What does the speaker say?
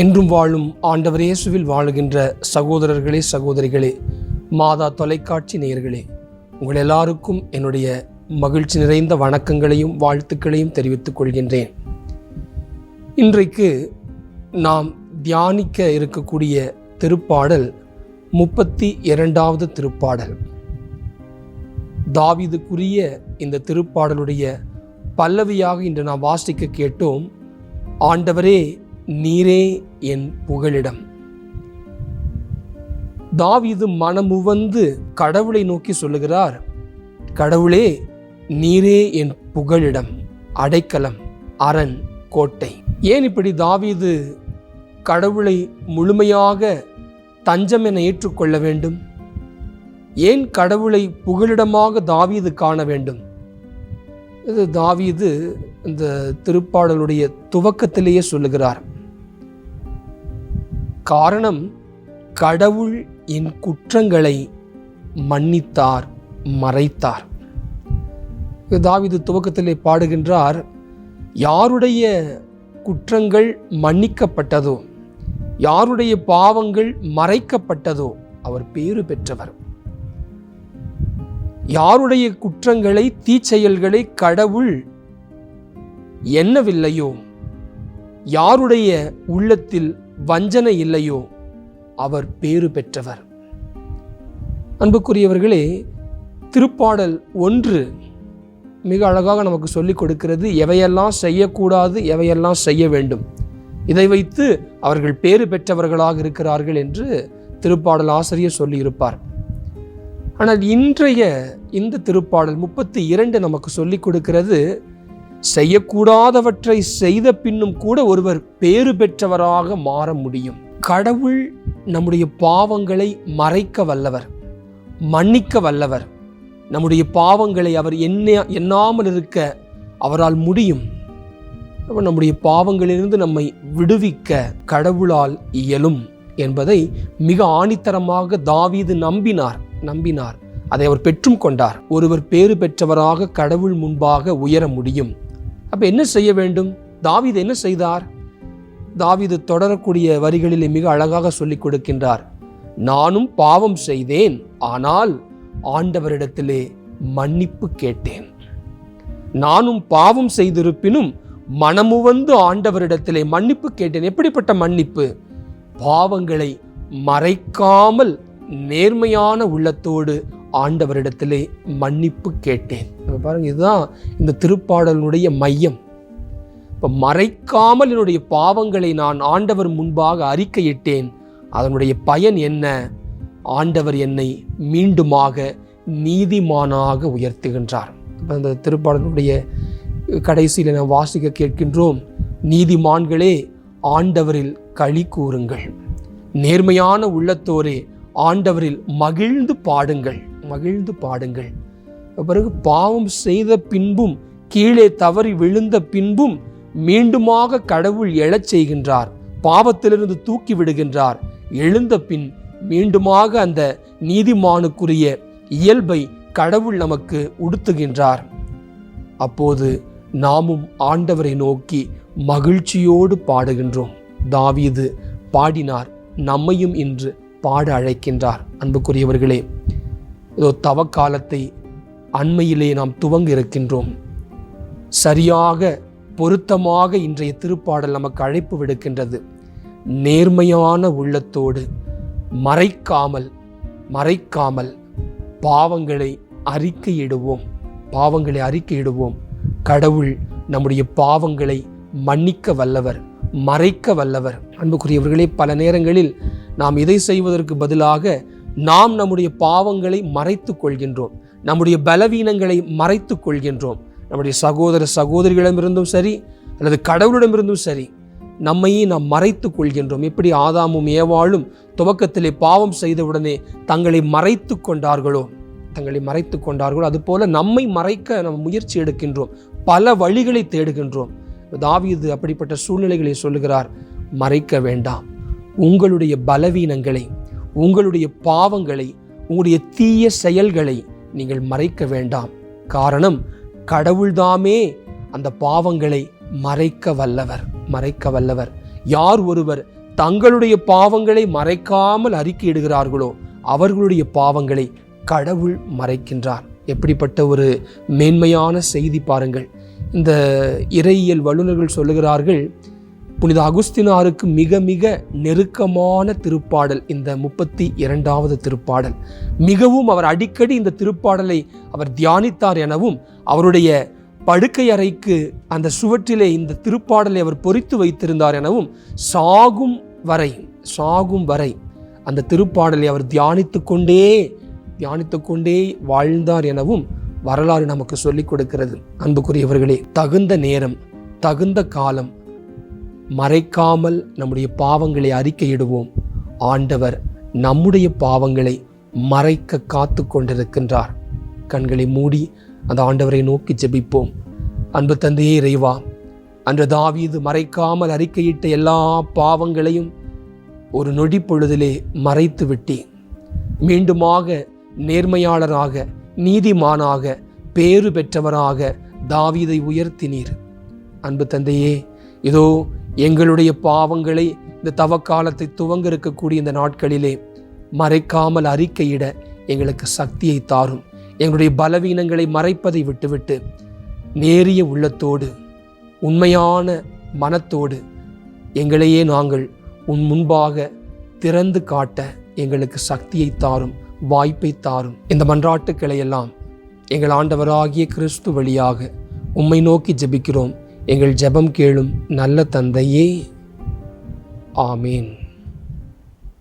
என்றும் வாழும் ஆண்டவர் இயேசுவில் வாழுகின்ற சகோதரர்களே சகோதரிகளே மாதா தொலைக்காட்சி நேயர்களே உங்கள் எல்லாருக்கும் என்னுடைய மகிழ்ச்சி நிறைந்த வணக்கங்களையும் வாழ்த்துக்களையும் தெரிவித்துக் கொள்கின்றேன். இன்றைக்கு நாம் தியானிக்க இருக்கக்கூடிய திருப்பாடல் முப்பத்தி இரண்டாவது திருப்பாடல். தாவிதுக்குரிய இந்த திருப்பாடலுடைய பல்லவியாக இன்று நாம் வாசிக்க கேட்டோம் ஆண்டவரே நீரே என் புகழிடம் தாவீது மனமுவந்து கடவுளை நோக்கி சொல்லுகிறார் கடவுளே நீரே என் புகழிடம் அடைக்கலம் அரண் கோட்டை. ஏன் இப்படி தாவீது கடவுளை முழுமையாக தஞ்சம் என ஏற்றுக்கொள்ள வேண்டும்? ஏன் கடவுளை புகலிடமாக தாவீது காண வேண்டும்? இது தாவீது இந்த திருப்பாடலுடைய துவக்கத்திலேயே சொல்லுகிறார். காரணம் கடவுள் என் குற்றங்களை மன்னித்தார் மறைத்தார். தாவிது துவக்கத்திலே பாடுகின்றார் யாருடைய குற்றங்கள் மன்னிக்கப்பட்டதோ யாருடைய பாவங்கள் மறைக்கப்பட்டதோ அவர் பேறு பெற்றவர். யாருடைய குற்றங்களை தீச்செயல்களை கடவுள் எண்ணவில்லையோ யாருடைய உள்ளத்தில் வஞ்சனை இல்லையோ? அவர் பேறு பெற்றவர். அன்புக்குரியவர்களே திருப்பாடல் ஒன்று மிக அழகாக நமக்கு சொல்லிக் கொடுக்கிறது எவையெல்லாம் செய்யக்கூடாது எவையெல்லாம் செய்ய வேண்டும்? இதை வைத்து அவர்கள் பேறு பெற்றவர்களாக இருக்கிறார்கள் என்று திருப்பாடல் ஆசிரியர் சொல்லியிருப்பார். ஆனால் இன்றைய இந்த திருப்பாடல் முப்பத்தி இரண்டு நமக்கு சொல்லிக் கொடுக்கிறது செய்யக்கூடாதவற்றை செய்த பின்னும் கூட ஒருவர் பேறு பெற்றவராக மாற முடியும். கடவுள் நம்முடைய பாவங்களை மறைக்க வல்லவர் மன்னிக்க வல்லவர். நம்முடைய பாவங்களை அவர் என்ன எண்ணாமல் இருக்க அவரால் முடியும். நம்முடைய பாவங்களிலிருந்து நம்மை விடுவிக்க கடவுளால் இயலும் என்பதை மிக ஆணித்தரமாக தாவீது நம்பினார் நம்பினார். அதை அவர் பெற்றும் கொண்டார் ஒருவர் பேறு பெற்றவராக கடவுள் முன்பாக உயர முடியும். அப்போ என்ன செய்ய வேண்டும்? தாவீது என்ன செய்தார்? தாவீது தொடரக்கூடிய வரிகளிலே மிக அழகாக சொல்லிக் கொடுக்கின்றார். நானும் பாவம் செய்தேன் ஆனால் ஆண்டவரிடத்திலே மன்னிப்பு கேட்டேன். நானும் பாவம் செய்திருப்பினும் மனமுவந்து ஆண்டவரிடத்திலே மன்னிப்பு கேட்டேன். எப்படிப்பட்ட மன்னிப்பு? பாவங்களை மறைக்காமல் நேர்மையான உள்ளத்தோடு ஆண்டவரிடத்திலே மன்னிப்பு கேட்டேன். இப்ப பாருங்கள் இதுதான் இந்த திருப்பாடலுடைய மையம். இப்போ மறைக்காமல் என்னுடைய பாவங்களை நான் ஆண்டவர் முன்பாக அறிக்கையிட்டேன். அதனுடைய பயன் என்ன? ஆண்டவர் என்னை மீண்டுமாக நீதிமானாக உயர்த்துகின்றார். இப்போ அந்த திருப்பாடலுடைய கடைசியில் நாம் வாசிக்க கேட்கின்றோம் நீதிமான்களே ஆண்டவரில் களி கூறுங்கள். நேர்மையான உள்ளத்தோரே ஆண்டவரில் மகிழ்ந்து பாடுங்கள். மகிழ்ந்து பாடுங்கள். பிறகு பாவம் செய்த பின்பும் கீழே தவறி விழுந்த பின்பும் மீண்டுமாக கடவுள் எழச் செய்கின்றார். பாவத்திலிருந்து தூக்கி விடுகின்றார். எழுந்த பின் மீண்டுமாக அந்த நீதிமானுக்குரிய இயல்பை கடவுள் நமக்கு உடுத்துகின்றார். அப்போது நாமும் ஆண்டவரை நோக்கி மகிழ்ச்சியோடு பாடுகின்றோம். தாவீது பாடினார் நம்மையும் இன்று பாட அழைக்கின்றார். அன்புக்குரியவர்களே இதோ தவக்காலத்தை அண்மையிலே நாம் துவங்க இருக்கின்றோம் சரியாக பொருத்தமாக இன்றைய திருப்பாடல் நமக்கு அழைப்பு விடுக்கின்றது. நேர்மையான உள்ளத்தோடு மறைக்காமல் மறைக்காமல் பாவங்களை அறிக்கையிடுவோம். பாவங்களை அறிக்கையிடுவோம். கடவுள் நம்முடைய பாவங்களை மன்னிக்க வல்லவர் மறைக்க வல்லவர். அன்புக்குரியவர்களே பல நேரங்களில் நாம் இதை செய்வதற்கு பதிலாக நாம் நம்முடைய பாவங்களை மறைத்து கொள்கின்றோம் நம்முடைய பலவீனங்களை மறைத்து கொள்கின்றோம் நம்முடைய சகோதர சகோதரிகளிடமிருந்தும் சரி அல்லது கடவுளிடமிருந்தும் சரி நம்மையே நாம் மறைத்து கொள்கின்றோம் எப்படி ஆதாமும் ஏவாளும் துவக்கத்திலே பாவம் செய்தவுடனே தங்களை மறைத்து கொண்டார்களோ தங்களை மறைத்து கொண்டார்களோ அதுபோல நம்மை மறைக்க நம்ம முயற்சி எடுக்கின்றோம். பல வழிகளை தேடுகின்றோம். தாவியது அப்படிப்பட்ட சூழ்நிலைகளை சொல்லுகிறார் மறைக்க வேண்டாம். உங்களுடைய பலவீனங்களை உங்களுடைய பாவங்களை உங்களுடைய தீய செயல்களை நீங்கள் மறைக்க வேண்டாம். காரணம் கடவுள்தாமே அந்த பாவங்களை மறைக்க வல்லவர் மறைக்க வல்லவர். யார் ஒருவர் தங்களுடைய பாவங்களை மறைக்காமல் அறிக்கையிடுகிறார்களோ அவர்களுடைய பாவங்களை கடவுள் மறைக்கின்றார். எப்படிப்பட்ட ஒரு மேன்மையான செய்தி பாருங்கள். இந்த இறையியல் வல்லுநர்கள் சொல்லுகிறார்கள் புனித அகுஸ்தினாருக்கு மிக மிக நெருக்கமான திருப்பாடல் இந்த முப்பத்தி இரண்டாவது திருப்பாடல். மிகவும் அவர் அடிக்கடி இந்த திருப்பாடலை அவர் தியானித்தார் எனவும் அவருடைய படுக்கை அறைக்கு அந்த சுவற்றிலே இந்த திருப்பாடலை அவர் பொறித்து வைத்திருந்தார் எனவும் சாகும் வரை சாகும் வரை அந்த திருப்பாடலை அவர் தியானித்து கொண்டே தியானித்து கொண்டே வாழ்ந்தார் எனவும் வரலாறு நமக்கு சொல்லிக் கொடுக்கிறது. அன்புக்குரியவர்களே தகுந்த நேரம் தகுந்த காலம் மறைக்காமல் நம்முடைய பாவங்களை அறிக்கையிடுவோம். ஆண்டவர் நம்முடைய பாவங்களை மறைக்க காத்து கொண்டிருக்கின்றார். கண்களை மூடி அந்த ஆண்டவரை நோக்கி ஜெபிப்போம். அன்பு தந்தையே இறைவா அன்று தாவீது மறைக்காமல் அறிக்கையிட்ட எல்லா பாவங்களையும் ஒரு நொடி பொழுதிலே மறைத்து விட்டேன். மீண்டுமாக நேர்மையாளராக நீதிமானாக பேறு பெற்றவராக தாவீதை உயர்த்தினீர். அன்பு தந்தையே இதோ எங்களுடைய பாவங்களை இந்த தவக்காலத்தை துவங்க இருக்கக்கூடிய இந்த நாட்களிலே மறைக்காமல் அறிக்கையிட எங்களுக்கு சக்தியை தாரும். எங்களுடைய பலவீனங்களை மறைப்பதை விட்டுவிட்டு நேரிய உள்ளத்தோடு உண்மையான மனத்தோடு எங்களையே நாங்கள் உன் முன்பாக திறந்து காட்ட எங்களுக்கு சக்தியை தாரும் வாய்ப்பை தாரும். இந்த மன்றாட்டுக்களை எல்லாம் எங்கள் ஆண்டவராகிய கிறிஸ்து வழியாக உம்மை நோக்கி ஜெபிக்கிறோம். எங்கள் ஜெபம் கேளும் நல்ல தந்தையே. ஆமீன்.